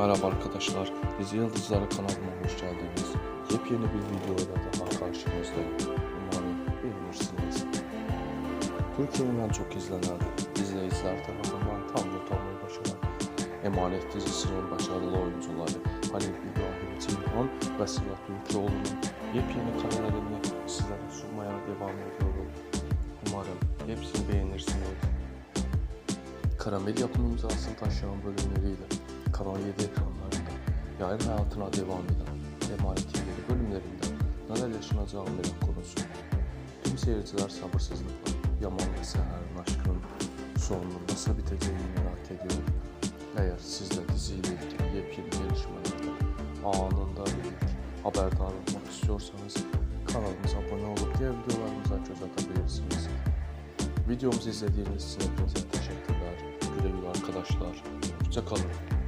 Merhaba arkadaşlar, Dizi Yıldızları kanalıma hoş geldiniz. Yepyeni bir videoyla daha karşınızdayım. Umarım beğenirsiniz. Türkiye'nin en çok izlenen izleyiciler tarafından tam not almayı başaran Emanet dizisinin başarılı oyuncuları Halil İbrahim Ceyhan ve Sıla Türkoğlu'nun yepyeni karelerini sizlere sunmaya devam ediyorum. Umarım hepsini beğenirsiniz. Karamel yapım imzasını taşıyan bölümleriyle Kanal 7 ekranlarında yayın hayatına devam eden Emanet'in yeni bölümlerinde neler yaşanacağı merak konusu. Tüm seyirciler sabırsızlıkla Yaman ve Seher'in aşkının sonunun nasıl biteceğini merak ediyor. Eğer siz de diziyle ilgili yepyeni gelişmelerden anında ilk haberdar olmak istiyorsanız kanalımıza abone olup diğer videolarımıza göz atabilirsiniz. Videomuzu izlediğiniz için hepinize teşekkürler. Güle güle arkadaşlar. Hoşçakalın.